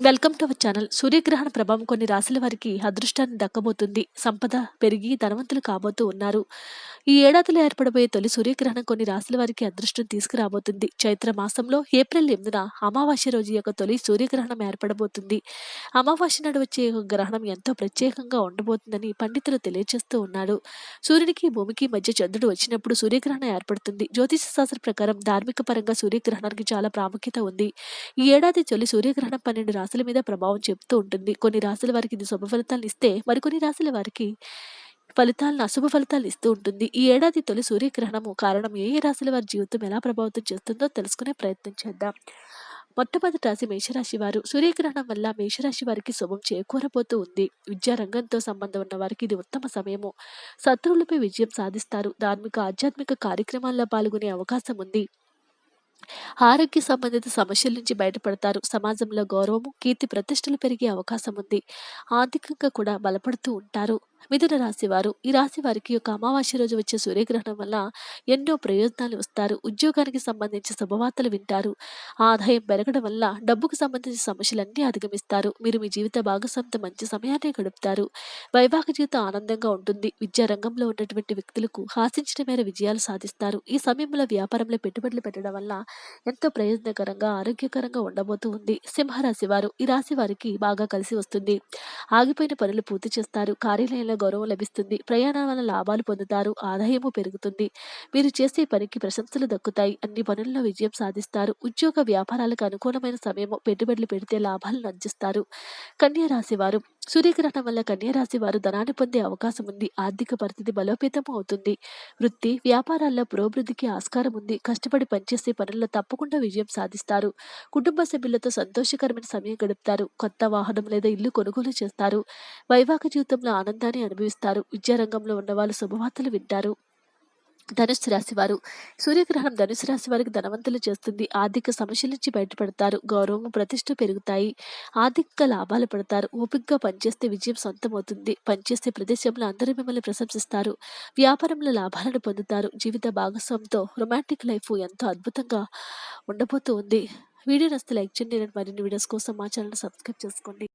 Welcome to our channel సూర్యగ్రహణ ప్రభావం కొన్ని రాశుల వారికి అదృష్టాన్ని దక్కబోతుంది. సంపద పెరిగి ధనవంతులు కాబోతూ ఉన్నారు. ఈ ఏడాదిలో ఏర్పడబోయే తొలి సూర్యగ్రహణం కొన్ని రాశుల వారికి అదృష్టం తీసుకురాబోతుంది. చైత్ర మాసంలో ఏప్రిల్ ఎనిమిదిన అమావాస్య రోజు యొక్క తొలి సూర్యగ్రహణం ఏర్పడబోతుంది. అమావాస్య నాడు వచ్చే గ్రహణం ఎంతో ప్రత్యేకంగా ఉండబోతుందని పండితులు తెలియజేస్తూ ఉన్నాడు. సూర్యునికి భూమికి మధ్య చంద్రుడు వచ్చినప్పుడు సూర్యగ్రహణం ఏర్పడుతుంది. జ్యోతిష శాస్త్ర ప్రకారం ధార్మిక పరంగా సూర్యగ్రహణానికి చాలా ప్రాముఖ్యత ఉంది. ఈ ఏడాది తొలి సూర్యగ్రహణం పన్నెండు రాశుల మీద ప్రభావం చెబుతూ ఉంటుంది. కొన్ని రాశుల వారికి ఇది శుభ ఫలితాలను ఇస్తే మరికొన్ని రాశుల వారికి ఫలితాలను అశుభ ఫలితాలు ఇస్తూ ఉంటుంది. ఈ ఏడాది తొలి సూర్యగ్రహణము కారణం ఏ ఏ రాశుల వారి జీవితం ఎలా ప్రభావితం చేస్తుందో తెలుసుకునే ప్రయత్నం చేద్దాం. మొట్టమొదటి రాశి మేషరాశి వారు. సూర్యగ్రహణం వల్ల మేషరాశి వారికి శుభం చేకూరబోతూ ఉంది. విద్యారంగంతో సంబంధం ఉన్న వారికి ఇది ఉత్తమ సమయము. శత్రువులపై విజయం సాధిస్తారు. ధార్మిక ఆధ్యాత్మిక కార్యక్రమాల్లో పాల్గొనే అవకాశం ఉంది. ఆరోగ్య సంబంధిత సమస్యల నుంచి బయటపడతారు. సమాజంలో గౌరవము కీర్తి ప్రతిష్టలు పెరిగే అవకాశం ఉంది ఆర్థికంగా కూడా బలపడుతూ ఉంటారు. మిథున రాశి వారు ఈ రాశి వారికి యొక్క అమావాస్య రోజు వచ్చే సూర్యగ్రహణం వల్ల ఎన్నో ప్రయోజనాలు వస్తారు ఉద్యోగానికి సంబంధించి శుభవార్తలు వింటారు. ఆదాయం పెరగడం వల్ల డబ్బుకు సంబంధించిన సమస్యలన్నీ అధిగమిస్తారు. మీరు మీ జీవిత భాగస్వామితో మంచి సమయాన్ని గడుపుతారు. వైవాహిక జీవితం ఆనందంగా ఉంటుంది. విద్యా రంగంలో ఉన్నటువంటి వ్యక్తులకు ఆశించిన మేర విజయాలు సాధిస్తారు. ఈ సమయంలో వ్యాపారంలో పెట్టుబడులు పెట్టడం వల్ల ఎంతో ప్రయోజనకరంగా ఆరోగ్యకరంగా ఉండబోతూ ఉంది. సింహరాశి వారు ఈ రాశి వారికి బాగా కలిసి వస్తుంది. ఆగిపోయిన పనులు పూర్తి చేస్తారు. కార్యాలయం కార్యాలయంలో గౌరవం లభిస్తుంది. ప్రయాణ వల్ల లాభాలు పొందుతారు. ఆదాయము పెరుగుతుంది. మీరు చేసే పనికి ప్రశంసలు దక్కుతాయి. అన్ని పనుల్లో విజయం సాధిస్తారు. ఉద్యోగ వ్యాపారాలకు అనుకూలమైన సమయము పెట్టుబడులు పెడితే లాభాలను అందిస్తారు. కన్యా రాశి వారు సూర్యగ్రహణం వల్ల కన్యారాశి వారు ధనాన్ని పొందే అవకాశం ఉంది. ఆర్థిక పరిస్థితి బలోపేతం అవుతుంది. వృత్తి వ్యాపారాల్లో పురోభివృద్ధికి ఆస్కారం ఉంది. కష్టపడి పనిచేసే పనుల్లో తప్పకుండా విజయం సాధిస్తారు. కుటుంబ సభ్యులతో సంతోషకరమైన సమయం గడుపుతారు. కొత్త వాహనం లేదా ఇల్లు కొనుగోలు చేస్తారు. వైవాహిక జీవితంలో ఆనందాన్ని అనుభవిస్తారు. విద్యారంగంలో ఉన్న వాళ్ళు శుభవార్తలు వింటారు. ధనుసు రాశి వారు. సూర్యగ్రహణం ధనుసు రాశి వారికి ధనవంతులు చేస్తుంది. ఆర్థిక సమస్యల నుంచి బయటపడతారు. గౌరవం ప్రతిష్ట పెరుగుతాయి. ఆర్థిక లాభాలు పడతారు. ఓపికగా పనిచేస్తే విజయం సొంతమవుతుంది. పనిచేసే ప్రదేశంలో అందరూ మిమ్మల్ని ప్రశంసిస్తారు. వ్యాపారంలో లాభాలను పొందుతారు. జీవిత భాగస్వామితో రొమాంటిక్ లైఫ్ ఎంతో అద్భుతంగా ఉండబోతూ ఉంది వీడియో నస్తే లైక్ చేయండి. మరిన్ని వీడియోస్ కోసం మా ఛానల్ సబ్స్క్రైబ్ చేసుకోండి.